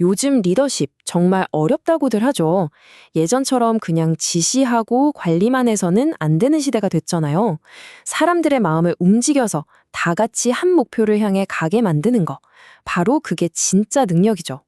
요즘 리더십 정말 어렵다고들 하죠. 예전처럼 그냥 지시하고 관리만 해서는 안 되는 시대가 됐잖아요. 사람들의 마음을 움직여서 다 같이 한 목표를 향해 가게 만드는 거. 바로 그게 진짜 능력이죠.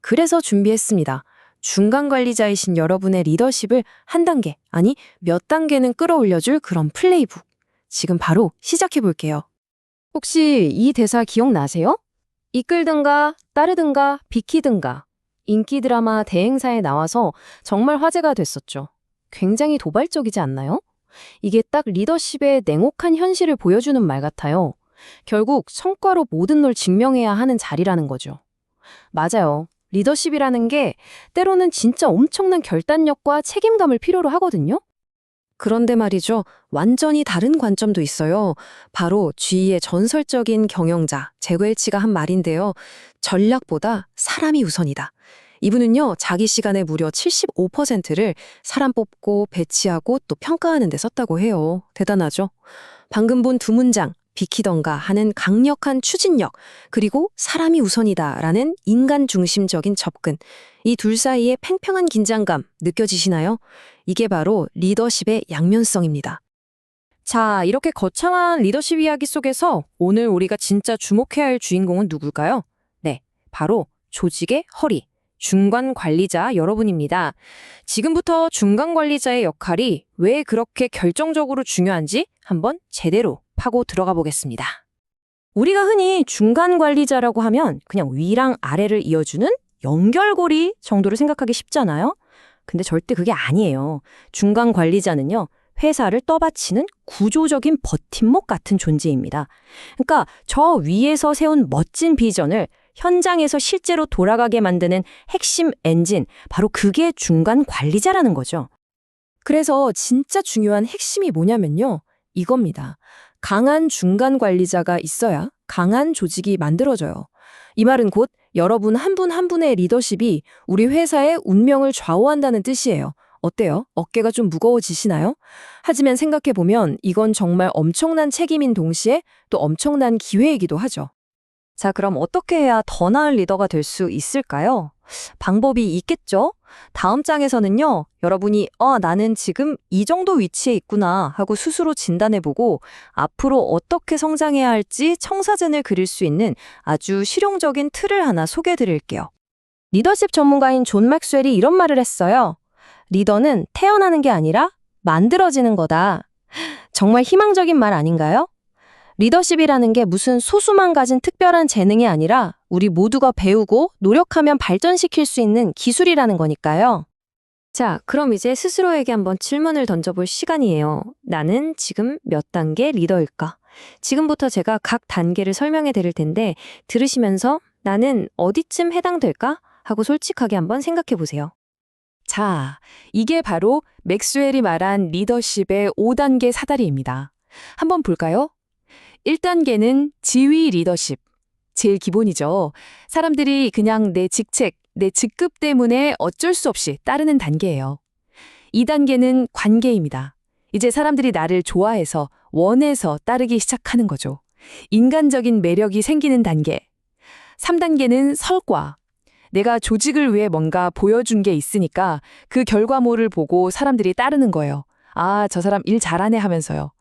그래서 준비했습니다. 중간 관리자이신 여러분의 리더십을 한 단계, 아니 몇 단계는 끌어올려줄 그런 플레이북. 지금 바로 시작해 볼게요. 혹시 이 대사 기억나세요? 이끌든가, 따르든가, 비키든가. 인기 드라마 대행사에 나와서 정말 화제가 됐었죠. 굉장히 도발적이지 않나요? 이게 딱 리더십의 냉혹한 현실을 보여주는 말 같아요. 결국 성과로 모든 걸 증명해야 하는 자리라는 거죠. 맞아요. 리더십이라는 게 때로는 진짜 엄청난 결단력과 책임감을 필요로 하거든요. 그런데 말이죠. 완전히 다른 관점도 있어요. 바로 G의 전설적인 경영자 제고엘치가 한 말인데요. 전략보다 사람이 우선이다. 이분은요, 자기 시간의 무려 75%를 사람 뽑고 배치하고 또 평가하는 데 썼다고 해요. 대단하죠? 방금 본 두 문장, 비키던가 하는 강력한 추진력, 그리고 사람이 우선이다라는 인간 중심적인 접근. 이 둘 사이의 팽팽한 긴장감 느껴지시나요? 이게 바로 리더십의 양면성입니다. 자, 이렇게 거창한 리더십 이야기 속에서 오늘 우리가 진짜 주목해야 할 주인공은 누굴까요? 네, 바로 조직의 허리, 중간 관리자 여러분입니다. 지금부터 중간 관리자의 역할이 왜 그렇게 결정적으로 중요한지 한번 제대로 파고 들어가 보겠습니다. 우리가 흔히 중간 관리자라고 하면 그냥 위랑 아래를 이어주는 연결고리 정도로 생각하기 쉽잖아요. 근데 절대 그게 아니에요. 중간 관리자는요, 회사를 떠받치는 구조적인 버팀목 같은 존재입니다. 그러니까 저 위에서 세운 멋진 비전을 현장에서 실제로 돌아가게 만드는 핵심 엔진, 바로 그게 중간 관리자라는 거죠. 그래서 진짜 중요한 핵심이 뭐냐면요. 이겁니다. 강한 중간 관리자가 있어야 강한 조직이 만들어져요. 이 말은 곧 여러분 한분한 분의 리더십이 우리 회사의 운명을 좌우한다는 뜻이에요. 어때요? 어깨가 좀 무거워지시나요? 하지만 생각해보면 이건 정말 엄청난 책임인 동시에 또 엄청난 기회이기도 하죠. 자, 그럼 어떻게 해야 더 나은 리더가 될 수 있을까요? 방법이 있겠죠? 다음 장에서는요, 여러분이, 어, 나는 지금 이 정도 위치에 있구나 하고 스스로 진단해보고 앞으로 어떻게 성장해야 할지 청사진을 그릴 수 있는 아주 실용적인 틀을 하나 소개해드릴게요. 리더십 전문가인 존 맥스웰이 이런 말을 했어요. 리더는 태어나는 게 아니라 만들어지는 거다. 정말 희망적인 말 아닌가요? 리더십이라는 게 무슨 소수만 가진 특별한 재능이 아니라 우리 모두가 배우고 노력하면 발전시킬 수 있는 기술이라는 거니까요. 자, 그럼 이제 스스로에게 한번 질문을 던져볼 시간이에요. 나는 지금 몇 단계 리더일까? 지금부터 제가 각 단계를 설명해 드릴 텐데 들으시면서 나는 어디쯤 해당될까? 하고 솔직하게 한번 생각해 보세요. 자, 이게 바로 맥스웰이 말한 리더십의 5단계 사다리입니다. 한번 볼까요? 1단계는 지위 리더십. 제일 기본이죠. 사람들이 그냥 내 직책, 내 직급 때문에 어쩔 수 없이 따르는 단계예요. 2단계는 관계입니다. 이제 사람들이 나를 좋아해서, 원해서 따르기 시작하는 거죠. 인간적인 매력이 생기는 단계. 3단계는 설과. 내가 조직을 위해 뭔가 보여준 게 있으니까 그 결과물을 보고 사람들이 따르는 거예요. 아, 저 사람 일 잘하네 하면서요.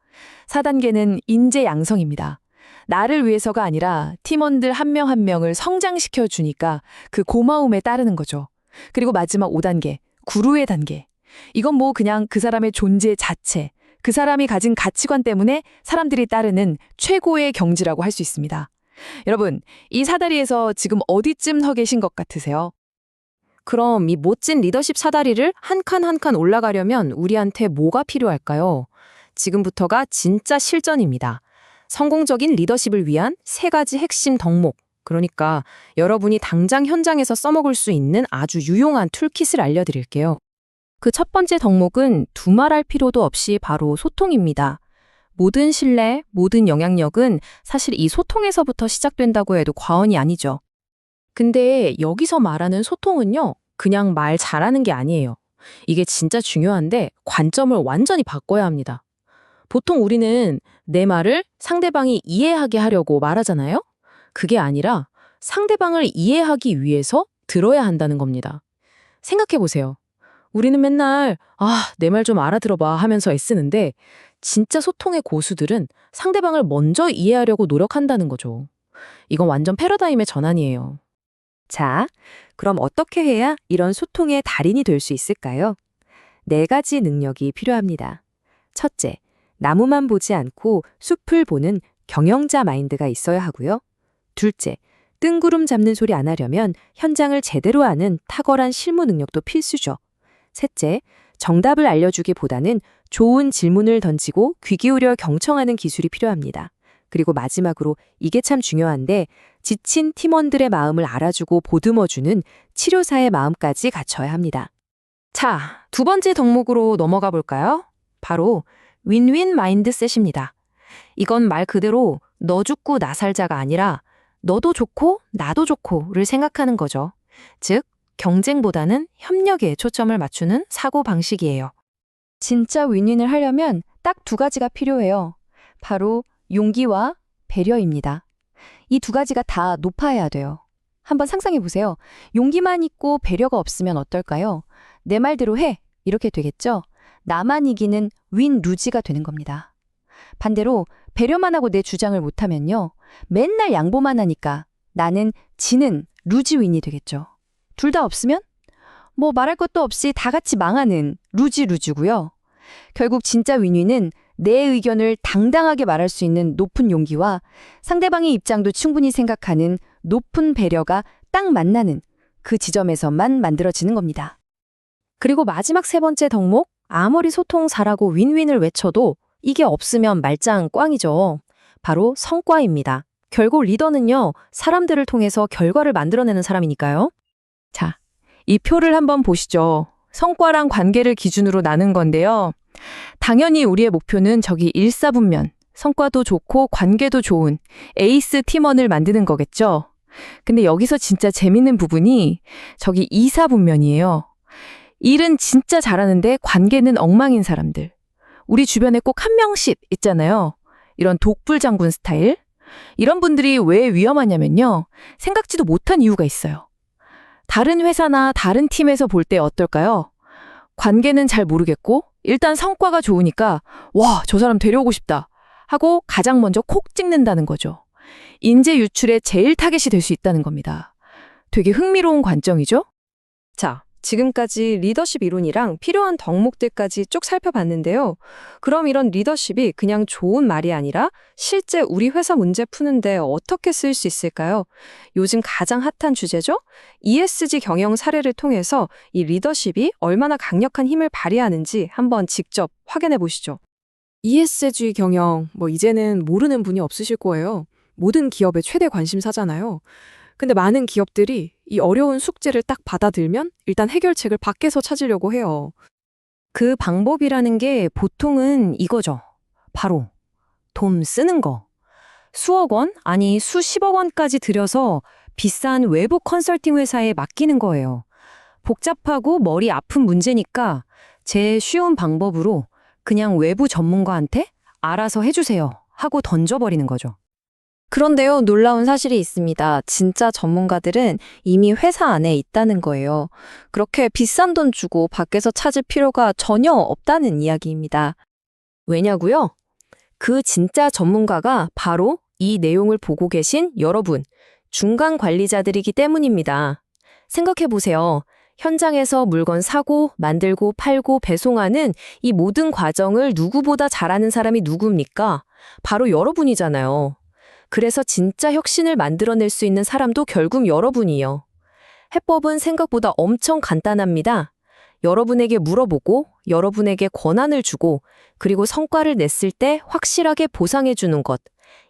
4단계는 인재 양성입니다. 나를 위해서가 아니라 팀원들 한명한 명을 성장시켜 주니까 그 고마움에 따르는 거죠. 그리고 마지막 5단계, 구루의 단계. 이건 뭐 그냥 그 사람의 존재 자체, 그 사람이 가진 가치관 때문에 사람들이 따르는 최고의 경지라고 할 수 있습니다. 여러분, 이 사다리에서 지금 어디쯤 서 계신 것 같으세요? 그럼 이 멋진 리더십 사다리를 한 칸 한 칸 올라가려면 우리한테 뭐가 필요할까요? 지금부터가 진짜 실전입니다. 성공적인 리더십을 위한 세 가지 핵심 덕목. 그러니까 여러분이 당장 현장에서 써먹을 수 있는 아주 유용한 툴킷을 알려드릴게요. 그 첫 번째 덕목은 두말할 필요도 없이 바로 소통입니다. 모든 신뢰, 모든 영향력은 사실 이 소통에서부터 시작된다고 해도 과언이 아니죠. 근데 여기서 말하는 소통은요, 그냥 말 잘하는 게 아니에요. 이게 진짜 중요한데 관점을 완전히 바꿔야 합니다. 보통 우리는 내 말을 상대방이 이해하게 하려고 말하잖아요? 그게 아니라 상대방을 이해하기 위해서 들어야 한다는 겁니다. 생각해 보세요. 우리는 맨날 아, 내 말 좀 알아들어 봐 하면서 애쓰는데 진짜 소통의 고수들은 상대방을 먼저 이해하려고 노력한다는 거죠. 이건 완전 패러다임의 전환이에요. 자, 그럼 어떻게 해야 이런 소통의 달인이 될 수 있을까요? 네 가지 능력이 필요합니다. 첫째, 나무만 보지 않고 숲을 보는 경영자 마인드가 있어야 하고요. 둘째, 뜬구름 잡는 소리 안 하려면 현장을 제대로 아는 탁월한 실무 능력도 필수죠. 셋째, 정답을 알려주기보다는 좋은 질문을 던지고 귀 기울여 경청하는 기술이 필요합니다. 그리고 마지막으로 이게 참 중요한데 지친 팀원들의 마음을 알아주고 보듬어주는 치료사의 마음까지 갖춰야 합니다. 자, 두 번째 덕목으로 넘어가 볼까요? 바로 윈윈 마인드셋입니다. 이건 말 그대로 너 죽고 나 살자가 아니라 너도 좋고 나도 좋고를 생각하는 거죠. 즉, 경쟁보다는 협력에 초점을 맞추는 사고 방식이에요. 진짜 윈윈을 하려면 딱 두 가지가 필요해요. 바로 용기와 배려입니다. 이 두 가지가 다 높아야 돼요. 한번 상상해 보세요. 용기만 있고 배려가 없으면 어떨까요? 내 말대로 해. 이렇게 되겠죠? 나만 이기는 윈 루지가 되는 겁니다. 반대로 배려만 하고 내 주장을 못하면요. 맨날 양보만 하니까 나는 지는 루지 윈이 되겠죠. 둘 다 없으면? 뭐 말할 것도 없이 다 같이 망하는 루지 루지고요. 결국 진짜 윈윈은 내 의견을 당당하게 말할 수 있는 높은 용기와 상대방의 입장도 충분히 생각하는 높은 배려가 딱 만나는 그 지점에서만 만들어지는 겁니다. 그리고 마지막 세 번째 덕목, 아무리 소통 잘하고 윈윈을 외쳐도 이게 없으면 말짱 꽝이죠. 바로 성과입니다. 결국 리더는요, 사람들을 통해서 결과를 만들어내는 사람이니까요. 자, 이 표를 한번 보시죠. 성과랑 관계를 기준으로 나눈 건데요. 당연히 우리의 목표는 저기 일사분면, 성과도 좋고 관계도 좋은 에이스 팀원을 만드는 거겠죠. 근데 여기서 진짜 재밌는 부분이 저기 이사분면이에요. 일은 진짜 잘하는데 관계는 엉망인 사람들. 우리 주변에 꼭 한 명씩 있잖아요. 이런 독불 장군 스타일. 이런 분들이 왜 위험하냐면요. 생각지도 못한 이유가 있어요. 다른 회사나 다른 팀에서 볼 때 어떨까요? 관계는 잘 모르겠고, 일단 성과가 좋으니까, 와, 저 사람 데려오고 싶다. 하고 가장 먼저 콕 찍는다는 거죠. 인재 유출의 제일 타겟이 될 수 있다는 겁니다. 되게 흥미로운 관점이죠? 자, 지금까지 리더십 이론이랑 필요한 덕목들까지 쭉 살펴봤는데요. 그럼 이런 리더십이 그냥 좋은 말이 아니라 실제 우리 회사 문제 푸는데 어떻게 쓰일 수 있을까요? 요즘 가장 핫한 주제죠? ESG 경영 사례를 통해서 이 리더십이 얼마나 강력한 힘을 발휘하는지 한번 직접 확인해 보시죠. ESG 경영, 뭐 이제는 모르는 분이 없으실 거예요. 모든 기업의 최대 관심사잖아요. 근데 많은 기업들이 이 어려운 숙제를 딱 받아들면 일단 해결책을 밖에서 찾으려고 해요. 그 방법이라는 게 보통은 이거죠. 바로 돈 쓰는 거. 수억 원, 아니 수십억 원까지 들여서 비싼 외부 컨설팅 회사에 맡기는 거예요. 복잡하고 머리 아픈 문제니까 제일 쉬운 방법으로 그냥 외부 전문가한테 알아서 해주세요 하고 던져버리는 거죠. 그런데요, 놀라운 사실이 있습니다. 진짜 전문가들은 이미 회사 안에 있다는 거예요. 그렇게 비싼 돈 주고 밖에서 찾을 필요가 전혀 없다는 이야기입니다. 왜냐고요? 그 진짜 전문가가 바로 이 내용을 보고 계신 여러분, 중간 관리자들이기 때문입니다. 생각해 보세요. 현장에서 물건 사고, 만들고, 팔고, 배송하는 이 모든 과정을 누구보다 잘하는 사람이 누굽니까? 바로 여러분이잖아요. 그래서 진짜 혁신을 만들어낼 수 있는 사람도 결국 여러분이요. 해법은 생각보다 엄청 간단합니다. 여러분에게 물어보고, 여러분에게 권한을 주고, 그리고 성과를 냈을 때 확실하게 보상해 주는 것.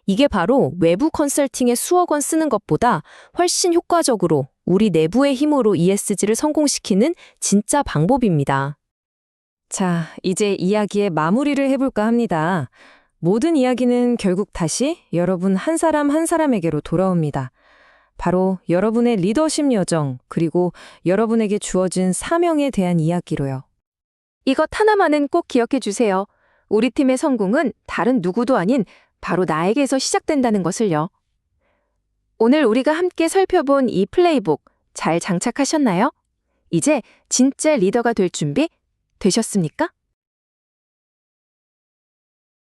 이게 바로 외부 컨설팅에 수억 원 쓰는 것보다 훨씬 효과적으로 우리 내부의 힘으로 ESG를 성공시키는 진짜 방법입니다. 자, 이제 이야기의 마무리를 해볼까 합니다. 모든 이야기는 결국 다시 여러분 한 사람 한 사람에게로 돌아옵니다. 바로 여러분의 리더십 여정, 그리고 여러분에게 주어진 사명에 대한 이야기로요. 이것 하나만은 꼭 기억해 주세요. 우리 팀의 성공은 다른 누구도 아닌 바로 나에게서 시작된다는 것을요. 오늘 우리가 함께 살펴본 이 플레이북, 잘 장착하셨나요? 이제 진짜 리더가 될 준비 되셨습니까?